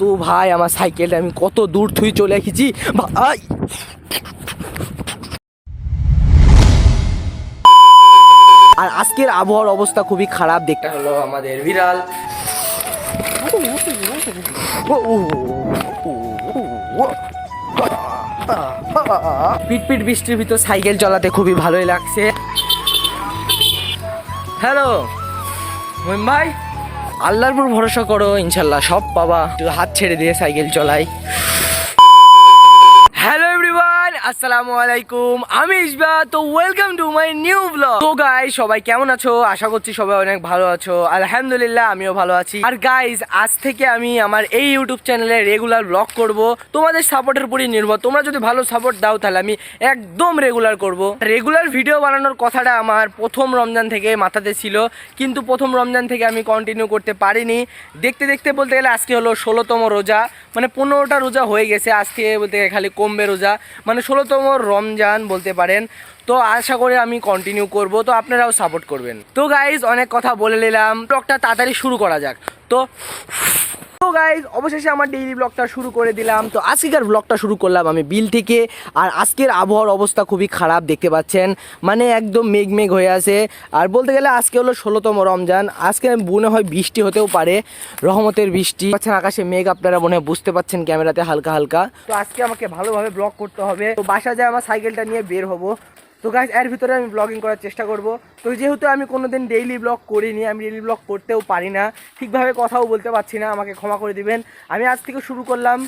তো ভাই আমার সাইকেলটা আমি কত দূর থুই চলে এসেছি ভাই। আর আজকের আবহাওয়ার অবস্থা খুবই খারাপ দেখতে হলো আমাদের বিড়াল। পিট পিট বৃষ্টির ভিতর সাইকেল চালাতে খুবই ভালোই লাগছে। হ্যালো মহিম ভাই। আল্লাহর উপর ভরসা করো ইনশাল্লাহ সব পাবা। হাত ছেড়ে দিয়ে সাইকেল চলাই। আসসালামু আলাইকুম, আমি ইসবা তো welcome to my new vlog তো গাইস সবাই কেমন আছো? আশা করছি সবাই অনেক ভালো আছো। আলহামদুলিল্লাহ, আমিও ভালো আছি। আর গাইস আজ থেকে আমি আমার এই ইউটিউব চ্যানেলে রেগুলার ব্লগ করব। তোমাদের সাপোর্টের উপরই নির্ভর। তোমরা যদি ভালো সাপোর্ট দাও, তাহলে আমি একদম রেগুলার করব। রেগুলার ভিডিও বানানোর কথাটা আমার প্রথম রমজান থেকে মাথাতে ছিল। কিন্তু প্রথম রমজান থেকে আমি কন্টিনিউ করতে পারিনি। দেখতে দেখতে বলতে গেলে আজকে হলো ষোলোতম রোজা। মানে পনেরোটা রোজা হয়ে গেছে। আজকে বলতে গেলে খালি কমবে রোজা। মানে ষোলোতম রমজান বলতে পারেন। তো আশা করে আমি কন্টিনিউ করব, তো আপনারাও সাপোর্ট করবেন। তো গাইজ অনেক কথা বলে নিলাম। টকটা তাড়াতাড়ি শুরু করা যাক। তো তো গাইজ অবশেষে আমার ডেইলি ব্লগটা শুরু করে দিলাম। তো আজকের ব্লগটা শুরু করলাম আমি বিল থেকে। আর আজকের আবহাওয়ার অবস্থা খুবই খারাপ, দেখতে পাচ্ছেন? মানে একদম মেঘ মেঘ হয়ে আছে। আর বলতে গেলে আজকে হলো ষোলোতম রমজান। আজকে মনে হয় বৃষ্টি হতেও পারে। রহমতের বৃষ্টি। পাচ্ছেন আকাশে মেঘ, আপনারা মনে হয় বুঝতে পাচ্ছেন ক্যামেরাতে হালকা হালকা। তো আজকে আমাকে ভালোভাবে ব্লগ করতে হবে। তো বাসা যায় আমার সাইকেলটা নিয়ে বের হব। তো গাছ এর ভিতরে আমি ব্লগিং করার চেষ্টা করব। তো যেহেতু আমি কোনো দিন ডেইলি ব্লগ করিনি, আমি ডেইলি ব্লগ করতেও পারি না, ঠিকভাবে কথাও বলতে পারছি না, আমাকে ক্ষমা করে দিবেন। আমি আজ থেকে শুরু করলাম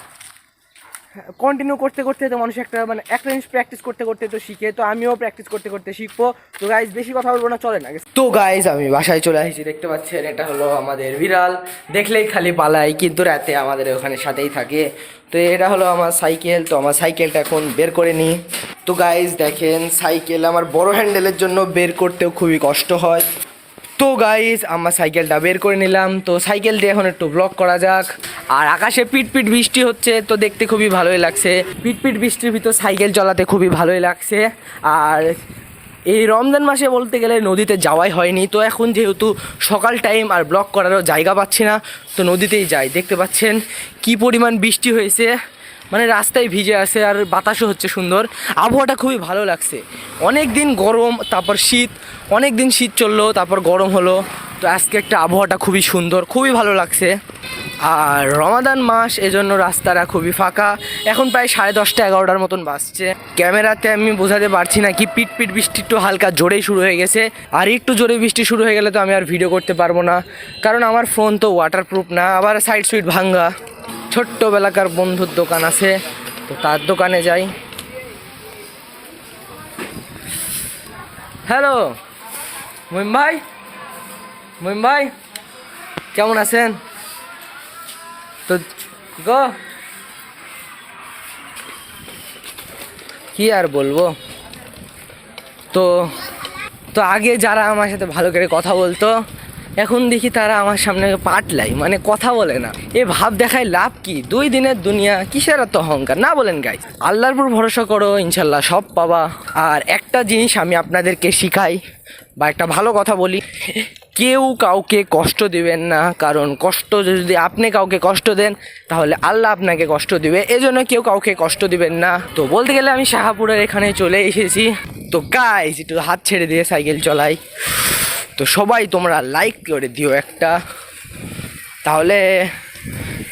কন্টিনিউ করতে করতে তো মানুষ একটা মানে একটা জিনিস প্র্যাকটিস করতে করতে তো শিখে, তো আমিও প্র্যাকটিস করতে করতে শিখব। তো গাইজ বেশি কথা বলব না, চলে না। তো গাইজ আমি বাসায় চলে আসছি দেখতে পাচ্ছেন, এটা হলো আমাদের বিড়াল। দেখলেই খালি পালাই কিন্তু রাতে আমাদের ওখানে সাথেই থাকে। তো এটা হলো আমার সাইকেল, তো আমার সাইকেলটা এখন বের করে নিই। তো গাইজ দেখেন, সাইকেল আমার বড় হ্যান্ডেলের জন্য বের করতেও খুবই কষ্ট হয়। তো গাইজ আমার সাইকেলটা বের করে নিলাম। তো সাইকেল দিয়ে এখন একটু ব্লক করা যাক। আর আকাশে পিট পিট বৃষ্টি হচ্ছে, তো দেখতে খুবই ভালোই লাগছে। পিট পিট বৃষ্টির ভিতর সাইকেল চালাতে খুবই ভালোই লাগছে। আর এই রমজান মাসে বলতে গেলে নদীতে যাওয়াই হয়নি। তো এখন যেহেতু সকাল টাইম আর ব্লক করারও জায়গা পাচ্ছি না, তো নদীতেই যাই। দেখতে পাচ্ছেন কি পরিমাণ বৃষ্টি হয়েছে। মানে রাস্তায় ভিজে আছে আর বাতাসও হচ্ছে সুন্দর। আবহাওয়াটা খুবই ভালো লাগছে। অনেক দিন গরম, তারপর শীত অনেক দিন শীত চলল, তারপর গরম হলো। তো আজকে একটা আবহাওয়াটা খুবই সুন্দর, খুবই ভালো লাগছে। আর রমাদান মাস, এজন্য রাস্তাটা খুবই ফাঁকা। এখন প্রায় সাড়ে দশটা, এগারোটার মতন বাজছে। ক্যামেরাতে আমি বোঝাতে পারছি না কি পিট পিট বৃষ্টি একটু হালকা জোরেই শুরু হয়ে গেছে। আর একটু জোরে বৃষ্টি শুরু হয়ে গেলে তো আমি আর ভিডিও করতে পারব না। কারণ আমার ফোন তো ওয়াটারপ্রুফ না, আবার সাইড সুইট ভাঙ্গা। ছোট্টবেলাকার বন্ধুর দোকান আছে, তো তার দোকানে যাই। হ্যালো মহিম ভাই? মহিম ভাই, কেমন আছেন? তো গো, কি আর বলব? তো তো আগে যারা আমার সাথে ভালো করে কথা বলতো এখন দেখি তারা আমার সামনে পাটলাই মানে কথা বলে না। এ ভাব দেখায় লাভ কি? দুই দিনের দুনিয়া, কিসের এত অহংকার? না বলেন গাই আল্লাহর উপর ভরসা করো ইনশাল্লাহ সব পাবা। আর একটা জিনিস আমি আপনাদেরকে শিখাই, বা একটা ভালো কথা বলি, কেউ কাউকে কষ্ট দিবেন না, কারণ কষ্ট যদি আপনি কাউকে কষ্ট দেন, তাহলে আল্লাহ আপনাকে কষ্ট দিবে। এজন্য কেউ কাউকে কষ্ট দিবেন না। তো বলতে গেলে আমি শাহাপুরের এখানে চলে এসেছি। তো গাইজ একটু হাত ছেড়ে দিয়ে সাইকেল চলাই। তো সবাই তোমরা লাইক করে দিও একটা। তাহলে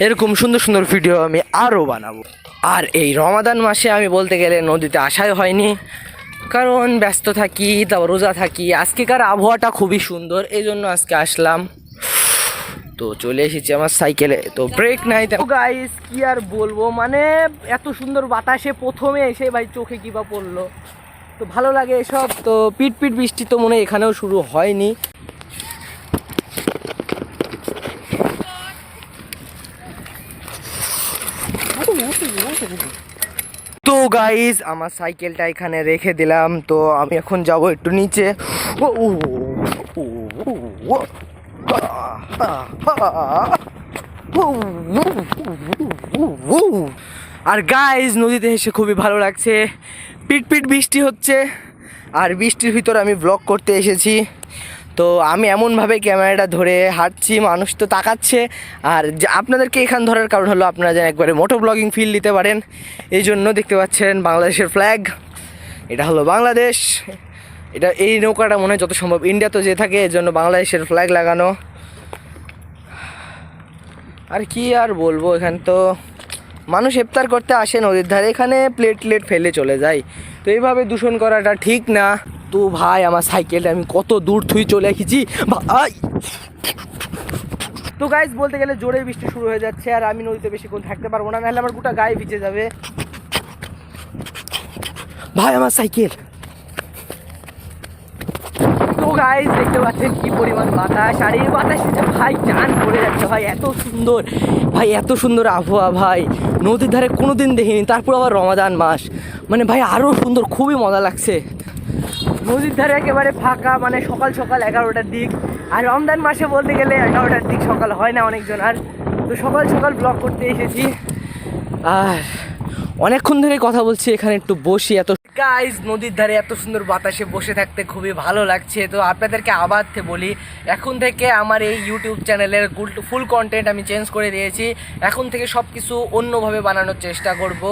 এরকম সুন্দর সুন্দর ভিডিও আমি আরও বানাবো। আর এই রমাদান মাসে আমি বলতে গেলে নদীতে আসাই হয়নি। কারণ ব্যস্ত থাকি তারপর রোজা থাকি। আজকেকার আবহাওয়াটা খুবই সুন্দর এই জন্য আজকে আসলাম। তো চলে এসেছি আমার সাইকেলে তো ব্রেক নাই গাইস কি আর বলব? মানে এত সুন্দর বাতাসে প্রথমে এসে ভাই চোখে কি বা পড়ল। তো ভালো লাগে এসব। তো পিট পিট বৃষ্টি তো মনে এখানেও শুরু হয়নি। তো গাইজ আমার সাইকেলটা এখানে রেখে দিলাম। তো আমি এখন যাব একটু নিচে। আর গাইজ নদীতে এসে খুবই ভালো লাগছে। পিট পিট বৃষ্টি হচ্ছে। আর বৃষ্টির ভিতর আমি ব্লগ করতে এসেছি। তো আমি এমনভাবে ক্যামেরাটা ধরে হাঁটছি, মানুষ তো তাকাচ্ছে। আর আপনাদেরকে এখান ধরার কারণ হলো আপনারা যেন একবারে মোটো ব্লগিং ফিল দিতে পারেন। এই জন্য দেখতে পাচ্ছেন বাংলাদেশের ফ্ল্যাগ এটা হলো বাংলাদেশ। এটা, এই নৌকাটা মনে হয় যত সম্ভব ইন্ডিয়া তো যে থাকে, এর জন্য বাংলাদেশের ফ্ল্যাগ লাগানো। আর কি আর বলব এখানে তো? মানুষ ইফতার করতে আসে নদীর ধারে, এখানে প্লেট প্লেট ফেলে চলে যায়। তো এইভাবে দূষণ করাটা ঠিক না। তো ভাই, আমার সাইকেলটা আমি কত দূর থুই চলে এসেছি, ভাই। তো গাইজ বলতে গেলে জোরে বৃষ্টি শুরু হয়ে যাচ্ছে, আর আমি নদীতে বেশিক্ষণ থাকতে পারব না, নাহলে আমার গোটা গায়ে ভিজে যাবে। ভাই, আমার সাইকেল গাইজ দেখতে পাচ্ছেন কি পরিমাণ বাতাস। আর এই বাতাসে যে ভাই চান পড়ে যাচ্ছে, ভাই এত সুন্দর। ভাই এত সুন্দর আবহাওয়া, ভাই। নদীর ধারে কোনোদিন দেখিনি, তারপর আবার রমাদান মাস। মানে ভাই আরও সুন্দর, খুবই মজা লাগছে। নদীর ধারে একেবারে ফাঁকা মানে সকাল সকাল এগারোটার দিক। আর রমজান মাসে বলতে গেলে এগারোটার দিক সকাল হয় না অনেকজন। আর তো সকাল সকাল ব্লগ করতে এসেছি। আর অনেকক্ষণ ধরে কথা বলছি, এখানে একটু বসি, এত গাইজ নদীর ধারে এত সুন্দর বাতাসে বসে থাকতে খুবই ভালো লাগছে। তো আপনাদেরকে আবার বলি, এখন থেকে আমার এই ইউটিউব চ্যানেলের ফুল কন্টেন্ট আমি চেঞ্জ করে দিয়েছি। এখন থেকে সব কিছু অন্যভাবে বানানোর চেষ্টা করব,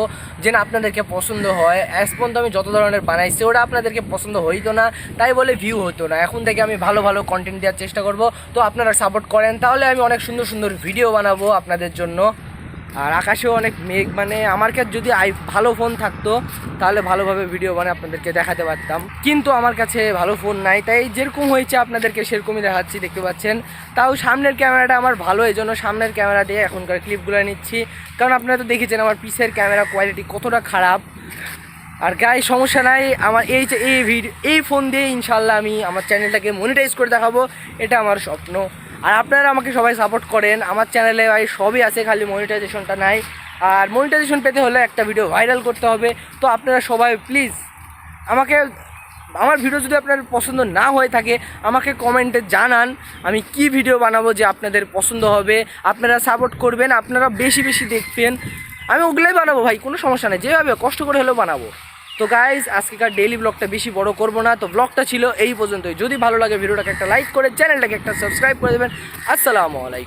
যেন আপনাদেরকে পছন্দ হয়। অ্যাজ পর্যন্ত আমি যত ধরনের বানাইছি ওটা আপনাদেরকে পছন্দ হইতো না, তাই বলে ভিউ হতো না। এখন থেকে আমি ভালো ভালো কন্টেন্ট দেওয়ার চেষ্টা করব। তো আপনারা সাপোর্ট করেন, তাহলে আমি অনেক সুন্দর সুন্দর ভিডিও বানাবো আপনাদের জন্য। আর আকাশেও অনেক মেঘ মানে আমার কাছে যদি আই, ভালো ফোন থাকতো, তাহলে ভালোভাবে ভিডিও বানিয়ে আপনাদেরকে দেখাতে পারতাম। কিন্তু আমার কাছে ভালো ফোন নাই, তাই যেরকম হয়েছে আপনাদেরকে সেরকমই দেখাচ্ছি, দেখতে পাচ্ছেন। তাও সামনের ক্যামেরাটা আমার ভালো এই জন্য সামনের ক্যামেরা দিয়ে এখনকার ক্লিপগুলো নিচ্ছি। কারণ আপনারা তো দেখেছেন, আমার পিসের ক্যামেরা কোয়ালিটি কতটা খারাপ। আর গায়ে সমস্যা নাই, আমার এই যে, এই ভিডিও এই ফোন দিয়ে ইনশাল্লাহ আমি আমার চ্যানেলটাকে মনিটাইজ করে দেখাবো, এটা আমার স্বপ্ন। আর আপনারা আমাকে সবাই সাপোর্ট করেন। আমার চ্যানেলে ভাই সবই আছে, খালি মনিটাইজেশনটা নাই। আর মনিটাইজেশন পেতে হলে একটা ভিডিও ভাইরাল করতে হবে। তো আপনারা সবাই প্লিজ আমাকে, আমার ভিডিও যদি আপনার পছন্দ না হয়ে থাকে, আমাকে কমেন্টে জানান। আমি কি ভিডিও বানাবো যে আপনাদের পছন্দ হবে। আপনারা সাপোর্ট করবেন, আপনারা বেশি বেশি দেখবেন। আমি ওগুলোই বানাবো ভাই, কোনো সমস্যা নেই। যেভাবে কষ্ট করে হলেও বানাবো। তো গাইজ আজকেকার ডেইলি ব্লগটা বেশি বড় করব না। তো ব্লগটা ছিল এই পর্যন্তই। যদি ভালো লাগে ভিডিওটাকে একটা লাইক করে চ্যানেলটাকে একটা সাবস্ক্রাইব করে দেবেন। আসসালামু আলাইকুম।